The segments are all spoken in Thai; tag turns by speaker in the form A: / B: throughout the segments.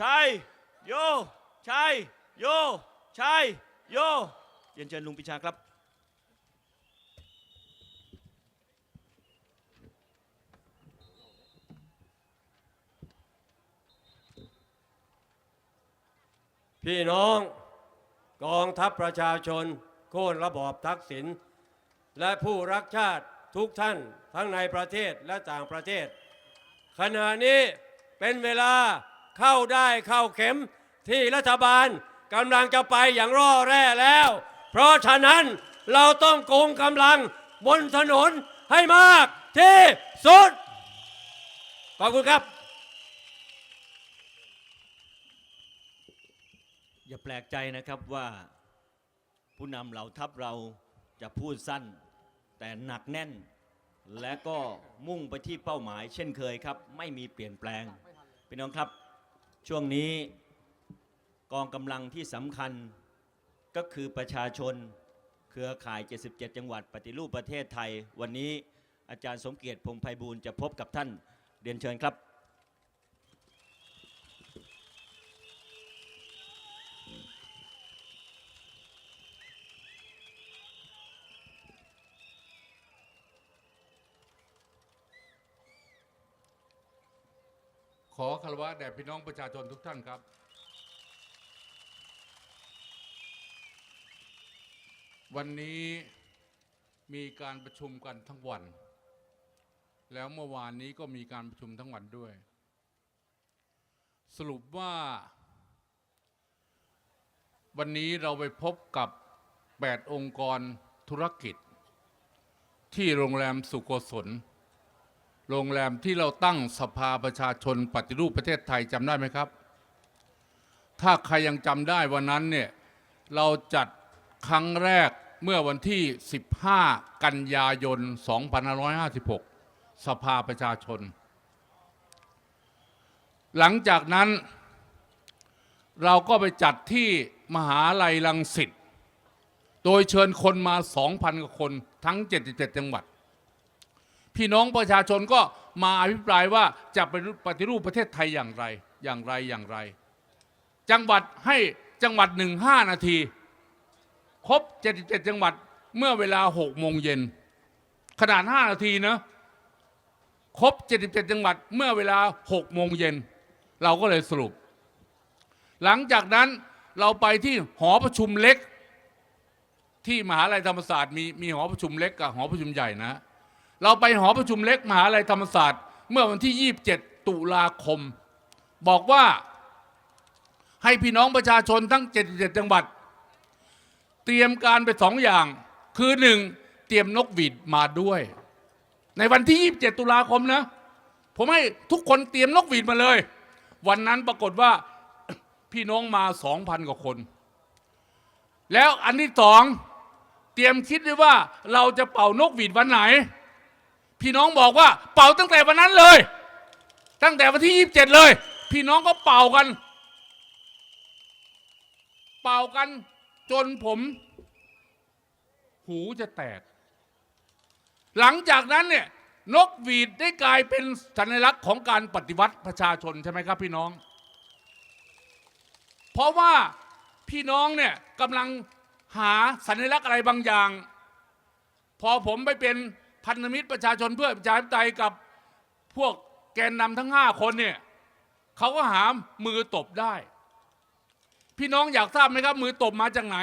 A: ชัยโยชัยโยชัยโยเรียนเชิญลุงปิชาครับ
B: พี่น้องกองทัพประชาชน โค่นระบอบทักษิณและผู้รักชาติทุกท่านทั้งในประเทศและต่างประเทศ ขณะนี้เป็นเวลา เข้าได้เข้าเข็มที่รัฐบาลกำลังจะไปอย่างร่อแร่แล้ว เพราะฉะนั้นเราต้องโกงกำลังบนถนนให้มากที่สุด ขอบคุณครับ
A: อย่าแปลกใจนะครับว่าผู้นำเหล่าทัพเราจะพูดสั้น แต่หนักแน่น และก็มุ่งไปที่เป้าหมาย เช่นเคยครับ ไม่มีเปลี่ยนแปลงพี่น้องครับ ช่วงนี้กองกำลังที่สำคัญก็คือประชาชนเครือข่าย 77 จังหวัด ปฏิรูปประเทศไทย วันนี้อาจารย์สมเกียรติพงไพบูลย์จะพบกับท่านเรียนเชิญครับ
C: ขอคารวะแด่พี่น้องประชาชนทุกท่านครับ วันนี้มีการประชุมกันทั้งวัน แล้วเมื่อวานนี้ก็มีการประชุมทั้งวันด้วย สรุปว่า วันนี้เราไปพบกับ 8 องค์กรธุรกิจ ที่โรงแรมสุโกศล โรงแรมที่เราตั้งสภาประชาชนปฏิรูปประเทศไทยจำได้ไหมครับ ถ้าใครยังจำได้วันนั้นเนี่ยเราจัดครั้งแรกเมื่อวันที่ 15 กันยายน 2556 สภาประชาชน หลังจากนั้นเราก็ไปจัดที่มหาลัยลังสิต โดยเชิญคนมา 2,000กว่าคนทั้ง 77 จังหวัด พี่น้องประชาชนก็มาอภิปรายว่าจะไปปฏิรูปประเทศไทยอย่างไรอย่างไรอย่างไร จังหวัดให้จังหวัดหนึ่งห้านาที ครบ 77 จังหวัดเมื่อเวลา6โมงเย็นขนาด 5 นาทีนะครบ 77 จังหวัดเมื่อเวลา6โมงเย็นเราก็เลยสรุป หลังจากนั้นเราไปที่หอประชุมเล็ก ที่มหาลัยธรรมศาสตร์มีมีหอประชุมเล็กกับหอประชุมใหญ่นะ เราไปหอประชุมเล็กมหาลัยธรรมศาสตร์ เมื่อวันที่ 27 ตุลาคม บอกว่าให้พี่น้องประชาชนทั้ง 77 จังหวัด เตรียมการไปสองอย่าง คือหนึ่งเตรียมนกหวีดมาด้วย ในวันที่ 27 ตุลาคมนะ ผมให้ทุกคนเตรียมนกหวีดมาเลย วันนั้นปรากฏว่าพี่น้องมา 2,000 กว่าคน แล้วอันที่สองเตรียมคิดด้วยว่าเราจะเป่านกหวีดวันไหน พี่น้องบอกว่าเป่าตั้งแต่วันนั้นเลย ตั้งแต่วันที่ 27 เลย พี่น้องก็เป่ากัน เป่ากันจนผม หูจะแตก หลังจากนั้นเนี่ยนกหวีดได้กลายเป็นสัญลักษณ์ของการปฏิวัติประชาชนใช่ไหมครับพี่น้อง เพราะว่าพี่น้องเนี่ยกำลังหาสัญลักษณ์อะไรบางอย่าง พอผมไปเป็น พันธมิตรประชาชนเพื่อประชาธิปไตยกับพวกแกนนำทั้งห้าคนเนี่ยเขาก็หามมือตบได้ พี่น้องอยากทราบไหมครับ มือตบมาจากไหน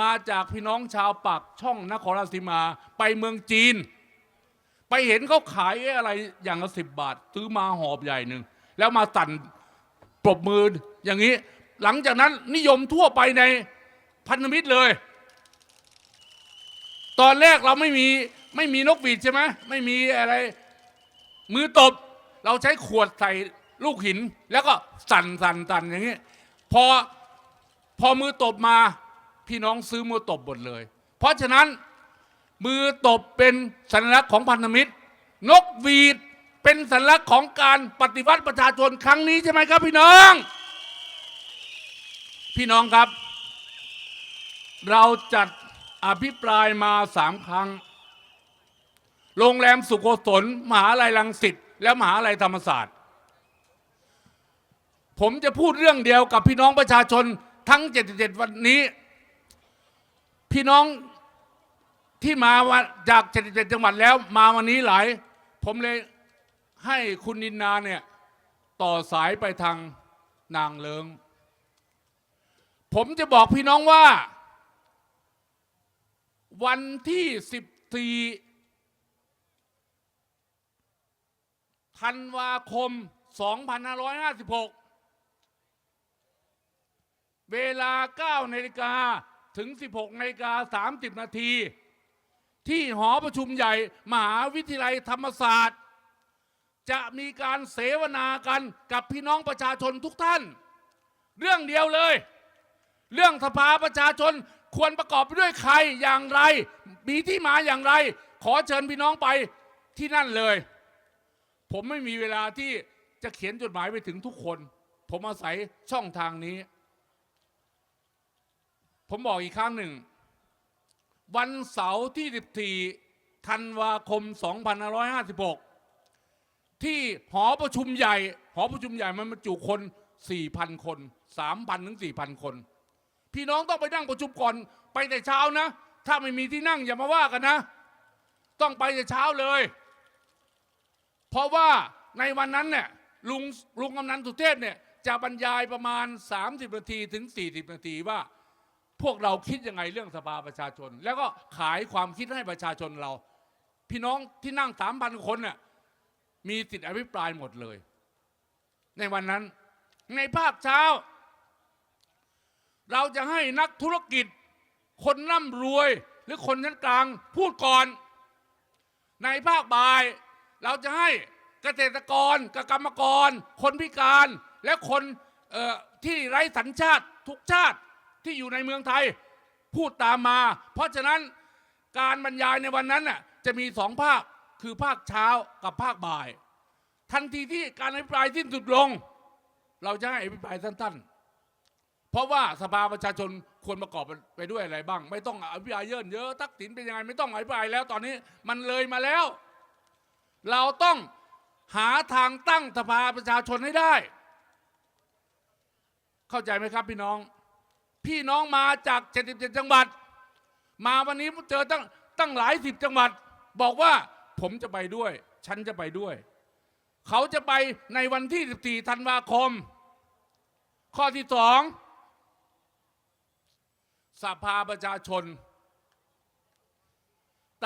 C: มาจากพี่น้องชาวปากช่องนครราชสีมาไปเมืองจีน ไปเห็นเขาขายอะไรอย่างละสิบบาท ซื้อมาหอบใหญ่หนึ่งแล้วมาสั่นปรบมืออย่างนี้ หลังจากนั้นนิยมทั่วไปในพันธมิตรเลย ตอนแรกเราไม่มี ไม่มีนกหวีดใช่ไหมไม่มีอะไร มือตบ เราใช้ขวดใส่ลูกหิน แล้วก็สั่นสั่นสั่นอย่างนี้พอพอมือตบมา พี่น้องซื้อมือตบหมดเลย เพราะฉะนั้นมือตบเป็นสัญลักษณ์ของพันธมิตร นกหวีดเป็นสัญลักษณ์ของการปฏิวัติประชาชนครั้งนี้ใช่ไหมครับพี่น้อง พี่น้องครับ เราจัดอภิปรายมาสามครั้ง โรงแรมสุโกศลมหาลัยลังสิตและมหาลัยธรรมศาสตร์ ผมจะพูดเรื่องเดียวกับพี่น้องประชาชนทั้ง 77 วันนี้ พี่น้องที่มาวันจาก 77 จังหวัดแล้วมาวันนี้หลาย ผมเลยให้คุณนินนาเนี่ยต่อสายไปทางนางเลิง ผมจะบอกพี่น้องว่า วันที่ 14 ธันวาคม 2556 เวลา9นาฬิกาถึง 16นาฬิกา30 นาที ที่หอประชุมใหญ่ มหาวิทยาลัยธรรมศาสตร์ จะมีการเสวนากันกับพี่น้องประชาชนทุกท่าน เรื่องเดียวเลย เรื่องสภาประชาชนควรประกอบไปด้วยใครอย่างไร มีที่มาอย่างไร ขอเชิญพี่น้องไปที่นั่นเลย ผมไม่มีเวลาที่จะเขียนจดหมายไปถึงทุกคน ผมอาศัยช่องทางนี้ ผมบอกอีกครั้งหนึ่ง วันเสาร์ที่ 14 ธันวาคม 2556 ที่หอประชุมใหญ่ หอประชุมใหญ่มันบรรจุคน 4,000 คน 3,000 ถึง 4,000 คน พี่น้องต้องไปนั่งประชุมก่อนไปแต่เช้านะ ถ้าไม่มีที่นั่งอย่ามาว่ากันนะ ต้องไปแต่เช้าเลย เพราะว่าในวันนั้นเนี่ยลุงลุงกำนันสุเทพเนี่ยจะบรรยายประมาณ 30 นาทีถึง 40 นาทีว่า พวกเราคิดยังไงเรื่องสภาประชาชน แล้วก็ขายความคิดให้ประชาชนเรา พี่น้องที่นั่งสามพันคนเนี่ยมีสิทธิอภิปรายหมดเลย ในวันนั้นในภาคเช้า เราจะให้นักธุรกิจ คนร่ำรวยหรือคนชั้นกลางพูดก่อน ในภาคบ่าย เราจะให้เกษตรกรกกรรมกร คนพิการและคนที่ไร้สัญชาติทุกชาติที่อยู่ในเมืองไทยพูดตามมา เพราะฉะนั้นการบรรยายในวันนั้นน่ะจะมีสองภาคคือภาคเช้ากับภาคบ่าย ทันทีที่การอภิปรายสิ้นสุดลง เราจะให้อภิปรายสั้นๆ เพราะว่าสภาประชาชนควรประกอบไปด้วยอะไรบ้าง ไม่ต้องอภิปรายเยินเยอะทักษิณเป็นยังไงไม่ต้องอภิปรายแล้วตอนนี้มันเลยมาแล้ว เราต้องหาทางตั้งสภาประชาชนให้ได้ เข้าใจไหมครับพี่น้อง พี่น้องมาจาก 77 จังหวัด มาวันนี้เจอตั้งตั้งหลายสิบจังหวัด บอกว่าผมจะไปด้วย ฉันจะไปด้วย เขาจะไปในวันที่ 14 ธันวาคม ข้อที่สองสภาประชาชน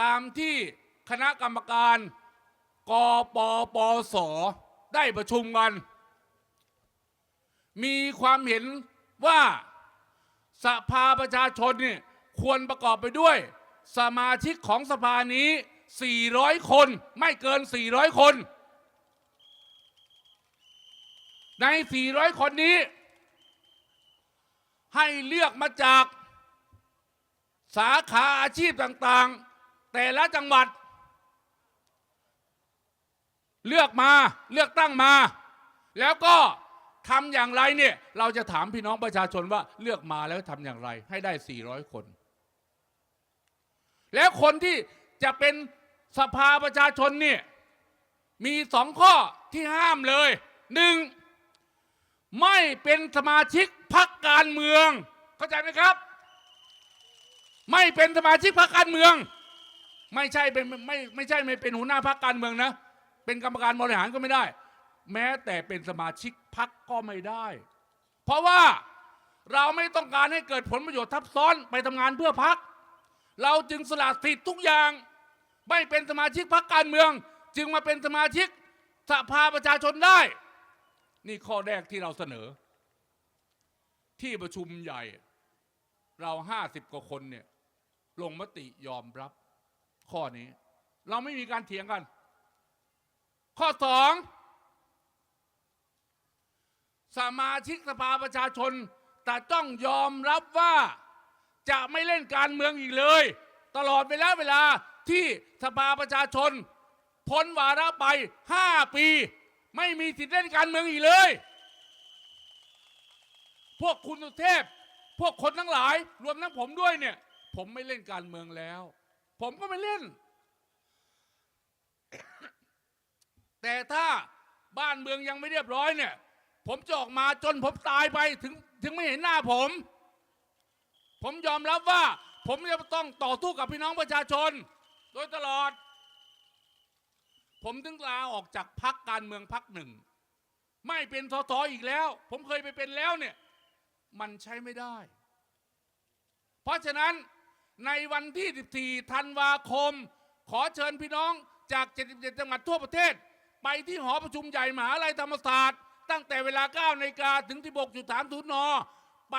C: ตามที่คณะกรรมการ กปปส ได้ประชุมกัน มีความเห็นว่าสภาประชาชนเนี่ยควรประกอบไปด้วย สมาชิกของสภานี้ 400 คนไม่เกิน 400 คน ใน 400 คนนี้ ให้เลือกมาจากสาขาอาชีพต่างๆ แต่ละจังหวัด เลือกมาเลือกตั้งมา แล้วก็ทำอย่างไรเนี่ย เราจะถามพี่น้องประชาชนว่าเลือกมาแล้วทำอย่างไร ให้ได้ 400 คน แล้วคนที่จะเป็นสภาประชาชนเนี่ยมีสองข้อที่ห้ามเลยหนึ่งไม่เป็นสมาชิกพรรคการเมือง เข้าใจไหมครับ ไม่เป็นสมาชิกพรรคการเมือง ไม่ใช่เป็นไม่ไม่ใช่ไม่เป็นหัวหน้าพรรคการเมืองนะ เป็นกรรมการบริหารก็ไม่ได้ แม้แต่เป็นสมาชิกพรรคก็ไม่ได้ เพราะว่าเราไม่ต้องการให้เกิดผลประโยชน์ทับซ้อนไปทำงานเพื่อพรรคเราจึงสละสิทธิ์ทุกอย่าง ไม่เป็นสมาชิกพรรคการเมือง จึงมาเป็นสมาชิกสภาประชาชนได้ นี่ข้อแรกที่เราเสนอ ที่ประชุมใหญ่ เราห้าสิบกว่าคนเนี่ยลงมติยอมรับข้อนี้ เราไม่มีการเถียงกัน ข้อสองสมาชิกสภาประชาชน แต่ต้องยอมรับว่าจะไม่เล่นการเมืองอีกเลย ตลอดเวลาเวลาที่สภาประชาชน พ้นวาระไปห้าปี ไม่มีสิทธิ์เล่นการเมืองอีกเลย พวกคุณสุเทพ พวกคนทั้งหลาย รวมทั้งผมด้วยเนี่ย ผมไม่เล่นการเมืองแล้ว ผมก็ไม่เล่น แต่ถ้าบ้านเมืองยังไม่เรียบร้อยเนี่ย ผมจะออกมาจนผมตายไปถึงถึงไม่เห็นหน้าผม ผมยอมรับว่า ผมจะต้องต่อสู้กับพี่น้องประชาชน โดยตลอด ผมถึงลาออกจากพักการเมืองพักหนึ่ง ไม่เป็นสสอีกแล้ว ผมเคยไปเป็นแล้วเนี่ย มันใช้ไม่ได้ เพราะฉะนั้นในวันที่ 14 ธันวาคม ขอเชิญพี่น้องจาก 77 จังหวัดทั่วประเทศ ไปที่หอประชุมใหญ่มหาลัยธรรมศาสตร์ ตั้งแต่เวลา9นาฬิกาถึง 16.30นไป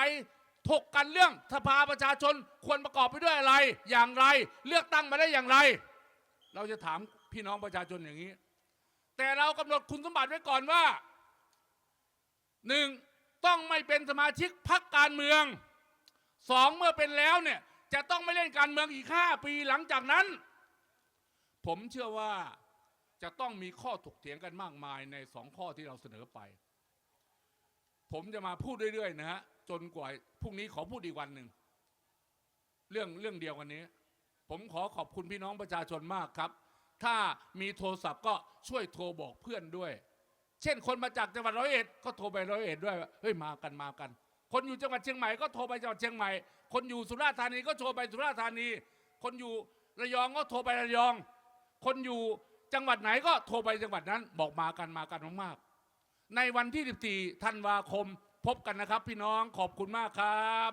C: ถกกันเรื่องสภาประชาชนควรประกอบไปด้วยอะไร อย่างไร เลือกตั้งมาได้อย่างไร เราจะถามพี่น้องประชาชนอย่างนี้ แต่เรากำหนดคุณสมบัติไว้ก่อนว่าหนึ่งต้องไม่เป็นสมาชิกพรรคการเมืองสองเมื่อเป็นแล้วเนี่ยจะต้องไม่เล่นการเมืองอีกห้าปีหลังจากนั้น ผมเชื่อว่า จะต้องมีข้อถกเถียงกันมากมายในสองข้อที่เราเสนอไป ผมจะมาพูดเรื่อยๆนะฮะจนกว่าพรุ่งนี้ขอพูดอีกวันหนึ่งเรื่องเรื่องเดียวกันนี้ ผมขอขอบคุณพี่น้องประชาชนมากครับ ถ้ามีโทรศัพท์ก็ช่วยโทรบอกเพื่อนด้วย เช่นคนมาจากจังหวัดร้อยเอ็ดก็โทรไปร้อยเอ็ดด้วยว่าเฮ้ยมากันมากัน คนอยู่จังหวัดเชียงใหม่ก็โทรไปจังหวัดเชียงใหม่คนอยู่สุราษฎร์ธานีก็โทรไปสุราษฎร์ธานี คนอยู่ระยองก็โทรไประยอง คนอยู่ จังหวัดไหนก็โทรไปจังหวัดนั้นบอกมากันมากันมากๆในวันที่ 14 ธันวาคม พบกันนะครับ พี่น้องขอบคุณมากครับ